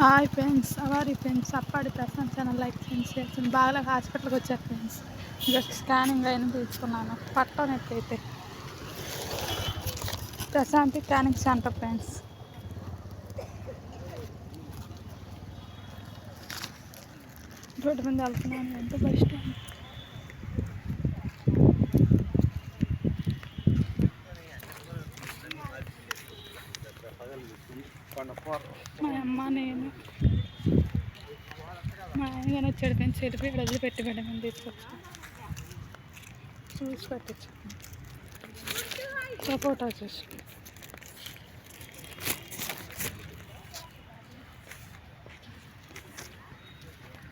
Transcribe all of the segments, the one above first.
Hi friends అవారి friends అప్పాడి Prashanth channel like friends చేస్తుంది బాగా హాస్పిటల్కి వచ్చారు ఫ్రెండ్స్ జస్ట్ స్కానింగ్ అయిన తీసుకున్నాను. పట్టనట్టయితే Prashanthi scanning centre friends road మీద వెళ్తున్నాను. ఎంత బెస్ట్ స్టాండ్ మా అమ్మ నేను. మా ఆయన వచ్చాడు ఫ్రెండ్స్ చెరిపి వదిలి పెట్టి పెట్టమని తీసుకొచ్చాను చూసి పెట్టచ్చు సపోటా చూసి.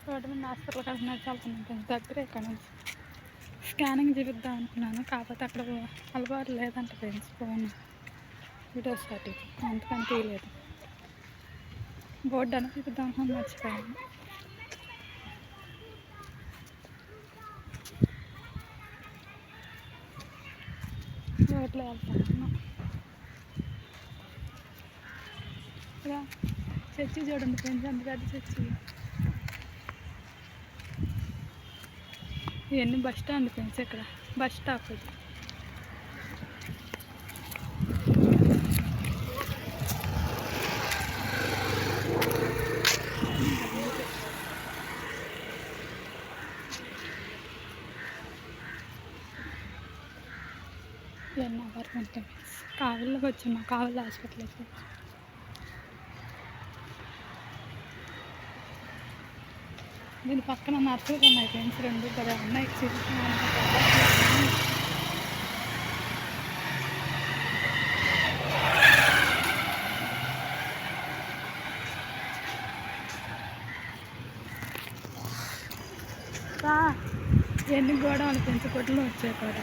రోడ్డు మీద హాస్పిటల్ కలిసి నడిచాల్సిన దగ్గర ఇక్కడ నుంచి. స్కానింగ్ చూపిద్దాం అనుకున్నాను. కాకపోతే అక్కడ అలవాటు లేదంట ఫ్రెండ్స్ ఫోన్. వీడియోస్ కట్టి అందుకని తీయలేదు. బోర్డు అని చూపిద్దాం మర్చిపోయాను. రోడ్లో వెళ్తాను. ఇక్కడ చర్చి చూడండి ఫ్రెండ్స్ ఎంత పెద్ద చర్చి. ఇవన్నీ బస్ స్టాండ్ ఫ్రెండ్స్ ఇక్కడ. బస్ స్టాప్ ఇది. ఇవన్నీ అపార్ట్మెంట్ ఫ్రెండ్స్ కావలిలోకి వచ్చాను కావలి హాస్పిటల్కి దీని పక్కన నర్సరీలు ఉన్నాయి ఫ్రెండ్స్. రెండు కదా ఉన్నాయి. ఎన్ని గోడవలు ఫ్రెండ్స్ కొట్లు వచ్చాయి కూడా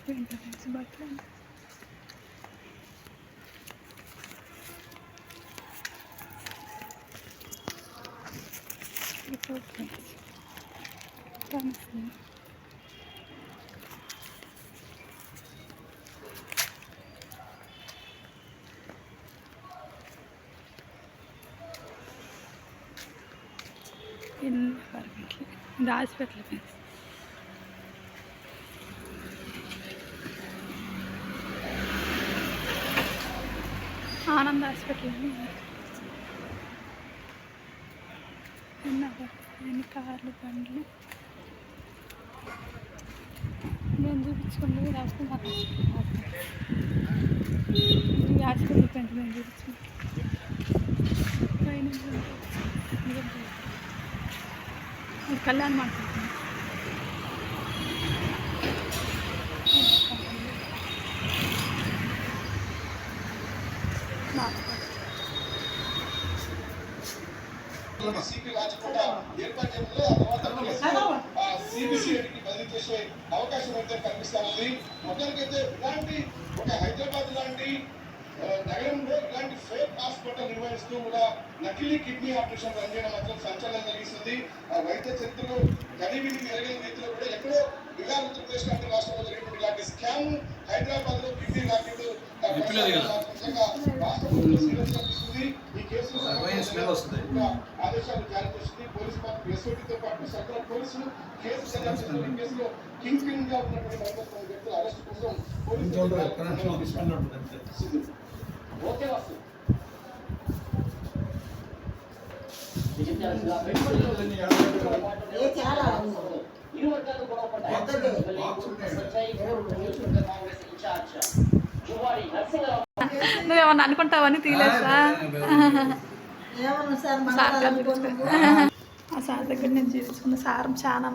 కార్లు ఎన్ని ఫ్రెండ్స్ బట్టలు Okay. Thanks. ఎన్ని అపార్ట్మెంట్లు ఇది హాస్పిటల్ ఫ్రెండ్స్ ఆనంద్ హాస్పిటల్ అని ఎన్ని అపార్ట్- కార్లు బండ్లు. నేను చూపించుకుంటే రాస్తే నాకు ఈ హాస్పిటల్ ఫ్రెండ్స్ నేను చూపించుకుంటాను పైన కళ్యాణ్ మాట్లాడుతున్నాను సిపి రాజకోట ఏర్పాటు చేయడంలో ఆ తర్వాత ఆ సిబిసిఐడికి బదిలీ చేసే అవకాశం అయితే కనిపిస్తా ఉంది మొత్తానికైతే ఇలాంటి ఒక హైదరాబాద్ లాంటి నగరంలో ఇలాంటి ఫేక్ హాస్పిటల్ నిర్వహిస్తూ కూడా నకిలీ కిడ్నీ ఆపరేషన్ రన్ చేయడం మాత్రం సంచలనం కలిగిస్తుంది. వైద్య చరిత్రలో కనివిని ఎరగని రీతిలో కూడా ఎక్కడో బిహార్ ఉత్తరప్రదేశ్ లాంటి రాష్ట్రంలో జరిగినటువంటి ఇలాంటి స్కామ్ హైదరాబాద్లో కిడ్నీ లాంటి ఈ. ఆదేశాలు జారీ చేసింది. పోలీస్ పార్టీ ఎస్ఓటీతో పాటు సర్కార్ పోలీసులు కేసు దర్యాప్తు కేసులో కింగ్ పిన్గా ఉన్నటువంటి వ్యక్తుల అరెస్ట్ కోసం. ఓకే. ఇరు వర్గాలు గొడవ కాంగ్రెస్ ఇన్ఛార్జ్. నరసింహరావు. నువ్వేమన్నా అనుకుంటావని సార్ మన సార్. ఆ సార్ దగ్గర నేను చూపించుకున్న సారం చాలా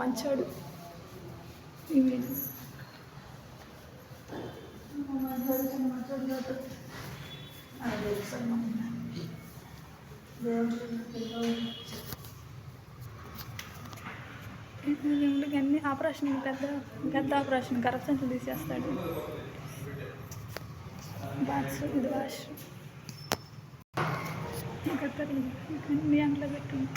దేవుడికి అన్ని ఆపరేషన్ పెద్ద పెద్ద ఆపరేషన్ కరప్షన్ తీసేస్తాడు. బాక్స్ ఇది వాష్ ఇక్కడ మీ అంట్లో పెట్టింది